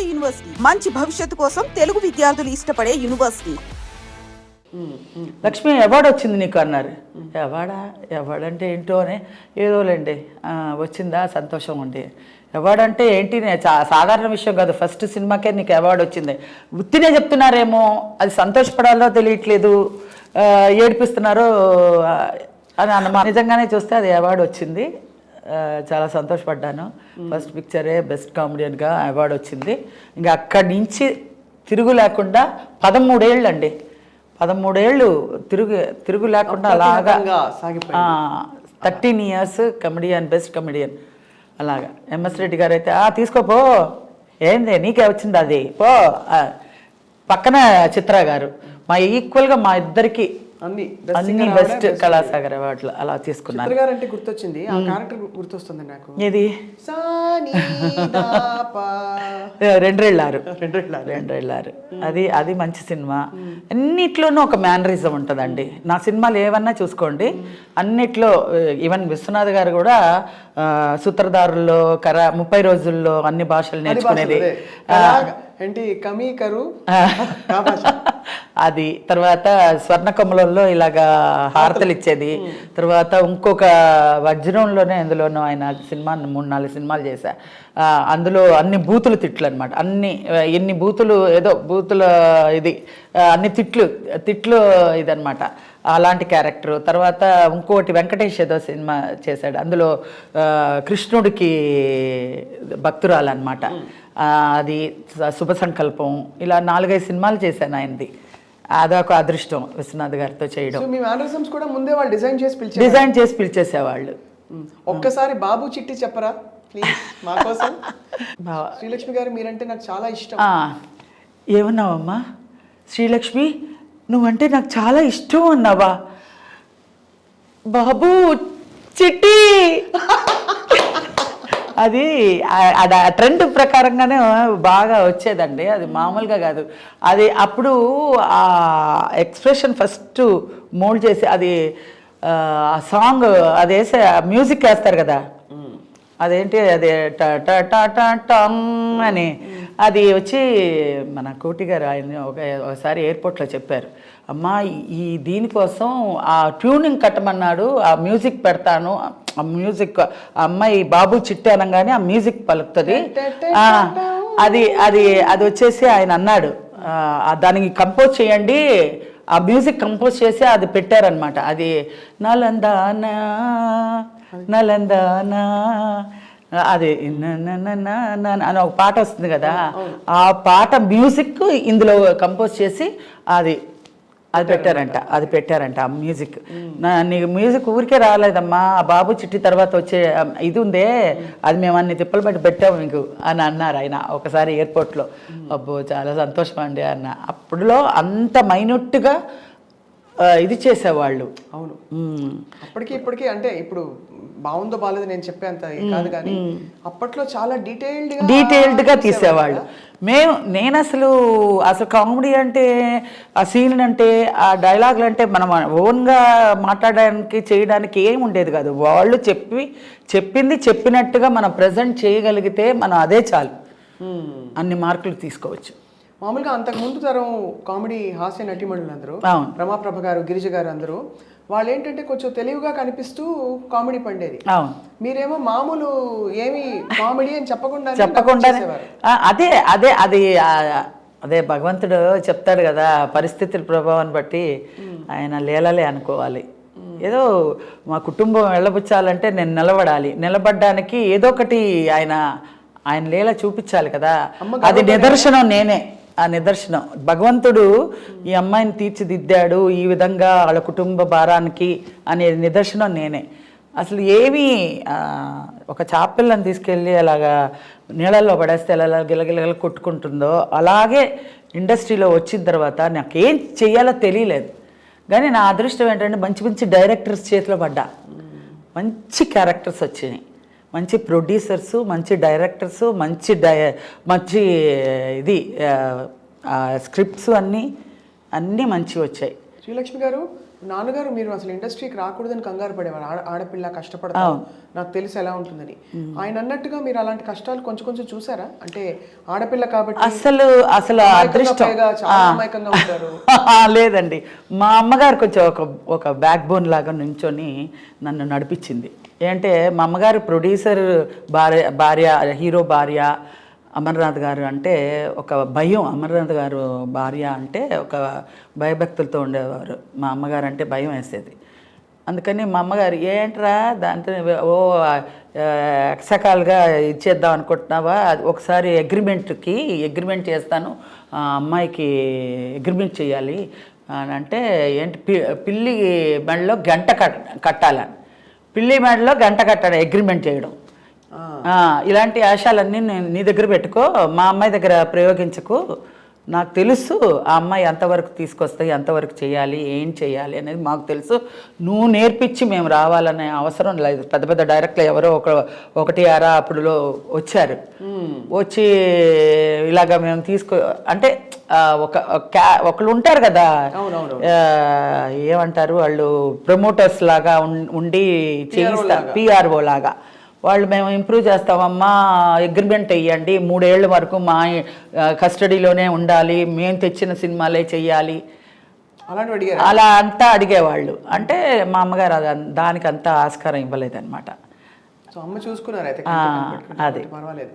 నాడు యూనివర్సిటీ. మంచి భవిష్యత్తు కోసం తెలుగు విద్యార్థులు ఇష్టపడే యూనివర్సిటీ. లక్ష్మి అవార్డు వచ్చింది నీకు అన్నారు. అవార్డా? అవార్డు అంటే ఏంటో అని ఏదోలేండి. వచ్చిందా? సంతోషం ఉండి అవార్డు అంటే ఏంటి సాధారణ విషయం కాదు. ఫస్ట్ సినిమాకే నీకు అవార్డు వచ్చింది. ఉత్తినే చెప్తున్నారేమో. అది సంతోషపడాలో తెలియట్లేదు. ఏడిపిస్తున్నారో అని అన్నమా నిజంగానే చూస్తే అది అవార్డు వచ్చింది. చాలా సంతోషపడ్డాను. ఫస్ట్ పిక్చరే బెస్ట్ కామెడియన్గా అవార్డు వచ్చింది. ఇంకా అక్కడి నుంచి తిరుగు లేకుండా పదమూడేళ్ళు అండి పదమూడేళ్ళు తిరుగు తిరుగు లేకుండా అలాగా. Thirteen years comedian best comedian అలాగా. ఎంఎస్ రెడ్డి గారు అయితే "ఆ, తీసుకోపో ఏంది? నీకే వచ్చింది అది? పో. పక్కన చిత్ర గారు. మా ఈక్వల్గా మా ఇద్దరికి అన్ని అన్ని బెస్ట్ కళాసాగర్ అవార్డులు అలా తీసుకున్నాను. గారు అంటే గుర్తొచ్చింది. ఆ క్యారెక్టర్ గుర్తొస్తుంది నాకు. ఇది సాని దా పా. రెండ్రెళ్ళారు. రెండ్రెళ్ళారు అది అది మంచి సినిమా. అన్నిట్లోనూ ఒక మేనరిజం ఉంటుందండి. నా సినిమాలు ఏవన్నా చూసుకోండి. అన్నిట్లో ఈవెన్ విశ్వనాథ్ గారు కూడా సూత్రధారుల్లో కర ముప్పై రోజుల్లో అన్ని భాషలు నేర్చుకునేది. ఏంటి కమీ కరు. అది తర్వాత స్వర్ణకమలంలో ఇలాగా హారతలు ఇచ్చేది. తర్వాత ఇంకొక వజ్రంలోనే అందులోనూ ఆయన సినిమా మూడు నాలుగు సినిమాలు చేశా. అందులో అన్ని బూతులు తిట్లు అనమాట అన్ని ఎన్ని బూతులు ఏదో బూతుల ఇది అన్ని తిట్లు తిట్లు ఇదనమాట. అలాంటి క్యారెక్టర్. తర్వాత ఇంకోటి వెంకటేష్ ఏదో సినిమా చేశాడు. అందులో కృష్ణుడికి భక్తురాలు అనమాట అది శుభ సంకల్పం. ఇలా నాలుగైదు సినిమాలు చేశాను ఆయనది. అదొక అదృష్టం విశ్వనాథ్ గారితో చేయడం. మీ మేనరిజమ్స్ కూడా ముందే వాళ్ళు డిజైన్ చేసి పిలిచారు. డిజైన్ చేసి పిలిచేసేవాళ్ళు. ఒక్కసారి బాబు చిట్టి చెప్పరా? ప్లీజ్ మా కోసం. శ్రీలక్ష్మి గారు మీరంటే నాకు చాలా ఇష్టం. ఏమన్నావమ్మా? శ్రీలక్ష్మి నువ్వంటే నాకు చాలా ఇష్టం అన్నావా? బాబు చిట్టి! అది అది ఆ ట్రెండ్ ప్రకారంగానే బాగా వచ్చేదండి. అది మామూలుగా కాదు. అది అప్పుడు ఆ ఎక్స్ప్రెషన్ ఫస్ట్ మోల్డ్ చేసి అది ఆ సాంగ్ అది వేసే మ్యూజిక్ వేస్తారు కదా. అదేంటి అది ట ట టమ్ అని. అది వచ్చి మన కోటి గారు ఆయన ఒక ఒకసారి ఎయిర్పోర్ట్లో చెప్పారు. అమ్మా ఈ దీనికోసం ఆ ట్యూనింగ్ కట్టమన్నాడు ఆ మ్యూజిక్ పెడతాను ఆ మ్యూజిక్ ఆ అమ్మాయి బాబు చిట్టి అనగానే ఆ మ్యూజిక్ పలుకుతుంది. అది అది అది వచ్చేసి ఆయన అన్నాడు. దానికి కంపోజ్ చేయండి. ఆ మ్యూజిక్ కంపోజ్ చేసి అది పెట్టారనమాట. అది నలందానా నలందానా అది అని ఒక పాట వస్తుంది కదా. ఆ పాట మ్యూజిక్ ఇందులో కంపోజ్ చేసి అది అది పెట్టారంట అది పెట్టారంట ఆ మ్యూజిక్ నా నీకు మ్యూజిక్ ఊరికే రాలేదమ్మా ఆ బాబు చిట్టి తర్వాత వచ్చే ఇది ఉందే అది మేము అన్ని తిప్పలు బట్టి పెట్టాము మీకు అని అన్నారు ఆయన ఒకసారి ఎయిర్పోర్ట్లో. అబ్బో చాలా సంతోషం అండి అన్న. అప్పుడులో అంత మైన్యూట్గా ఇది చేసేవాళ్ళు. అవును. అప్పటికి ఇప్పటికి అంటే ఇప్పుడు బాగుందో బాగాలేదు నేను చెప్పేంత కాదు కానీ అప్పట్లో చాలా డీటెయిల్డ్గా డీటెయిల్డ్గా తీసేవాళ్ళు. మేము నేను అసలు అసలు కామెడీ అంటే ఆ సీన్ అంటే ఆ డైలాగులు అంటే మనం ఓన్గా మాట్లాడడానికి చేయడానికి ఏం ఉండేది కాదు. వాళ్ళు చెప్పి చెప్పింది చెప్పినట్టుగా మనం ప్రజెంట్ చేయగలిగితే మనం అదే చాలు. అన్ని మార్కులు తీసుకోవచ్చు. మామూలుగా అంతకు ముందు తరం కామెడీ హాస్య నటీమణులు అందరూ రమాప్రభ గారు గిరిజ గారు అందరూ వాళ్ళు ఏంటంటే కొంచెం తెలివిగా కనిపిస్తూ కామెడీ పండేది. మీరేమో మామూలు ఏమి కామెడీ అని చెప్పకుండా చెప్పకుండానే ఆ, అదే అదే అది అదే భగవంతుడు చెప్తాడు కదా పరిస్థితుల ప్రభావాన్ని బట్టి ఆయన లేలలే అనుకోవాలి. ఏదో మా కుటుంబం వెళ్ళబుచ్చాలంటే నేను నిలబడాలి. నిలబడడానికి ఏదో ఒకటి ఆయన ఆయన లీల చూపించాలి కదా. అది నిదర్శనం నేనే. ఆ నిదర్శనం. భగవంతుడు ఈ అమ్మాయిని తీర్చిదిద్దాడు ఈ విధంగా వాళ్ళ కుటుంబ భారానికి అనే నిదర్శనం నేనే. అసలు ఏమీ ఒక చాపిల్లని తీసుకెళ్ళి అలాగా నీళ్ళల్లో పడేస్తే ఎలా గిలగిలగల కొట్టుకుంటుందో అలాగే ఇండస్ట్రీలో వచ్చిన తర్వాత నాకేం చేయాలో తెలియలేదు. కానీ నా అదృష్టం ఏంటంటే మంచి మంచి డైరెక్టర్స్ చేతిలో పడ్డా. మంచి క్యారెక్టర్స్ వచ్చినాయి. మంచి ప్రొడ్యూసర్సు మంచి డైరెక్టర్స్ మంచి డై మంచి ఇది స్క్రిప్ట్స్ అన్నీ అన్నీ మంచి వచ్చాయి శ్రీలక్ష్మి గారు నాన్నగారు మీరు అసలు ఇండస్ట్రీకి రాకూడదని కంగారు పడేవారు. ఆడ ఆడపిల్ల కష్టపడతారు. నాకు తెలిసి ఎలా ఉంటుందని. ఆయన అన్నట్టుగా మీరు అలాంటి కష్టాలు కొంచెం కొంచెం చూసారా? అంటే ఆడపిల్ల కాబట్టి అసలు అసలు అదృష్టం. లేదండి. మా అమ్మగారు కొంచెం ఒక ఒక బ్యాక్ బోన్ లాగా నుంచొని నన్ను నడిపించింది. ఏంటంటే మా అమ్మగారు ప్రొడ్యూసర్ భార్య భార్య హీరో భార్య అమర్నాథ్ గారు అంటే ఒక భయం. అమర్నాథ్ గారు భార్య అంటే ఒక భయభక్తులతో ఉండేవారు. మా అమ్మగారు అంటే భయం వేసేది. అందుకని మా అమ్మగారు ఏంట్రా దాంతో ఓ ఎక్సకాలుగా ఇచ్చేద్దాం అనుకుంటున్నావా? అది ఒకసారి అగ్రిమెంట్కి అగ్రిమెంట్ చేస్తాను. అమ్మాయికి అగ్రిమెంట్ చేయాలి. అని అంటే ఏంటి పి- పిల్లి మెడలో గంట కట్ కట్టాలని. పిల్లి మెడలో గంట కట్టాలి అగ్రిమెంట్ చేయడం. ఇలాంటి ఆశాలన్నీ నేను నీ దగ్గర పెట్టుకో మా అమ్మాయి దగ్గర ప్రయోగించకు. నాకు తెలుసు ఆ అమ్మాయి ఎంతవరకు తీసుకొస్తాయి ఎంతవరకు చేయాలి ఏం చేయాలి అనేది మాకు తెలుసు. నువ్వు నేర్పించి మేము రావాలనే అవసరం లేదు. పెద్ద పెద్ద డైరెక్టర్లు ఎవరో ఒక ఒకటి అరా అప్పుడులో వచ్చారు. వచ్చి ఇలాగ మేము తీసుకో అంటే ఒక క్యా ఒకళ్ళు ఉంటారు కదా. ఏమంటారు వాళ్ళు? ప్రమోటర్స్ లాగా ఉండి చేయిస్తారు. పిఆర్ఓ లాగా. వాళ్ళు మేము ఇంప్రూవ్ చేస్తామమ్మా అగ్రిమెంట్ వెయ్యండి మూడేళ్ళ వరకు మా కస్టడీలోనే ఉండాలి. మేము తెచ్చిన సినిమాలే చెయ్యాలి. అలా అంతా అడిగేవాళ్ళు. అంటే మా అమ్మగారు అది దానికి అంతా ఆస్కారం ఇవ్వలేదన్నమాట. సో అమ్మ చూసుకున్నారు అయితే అది. పర్వాలేదు.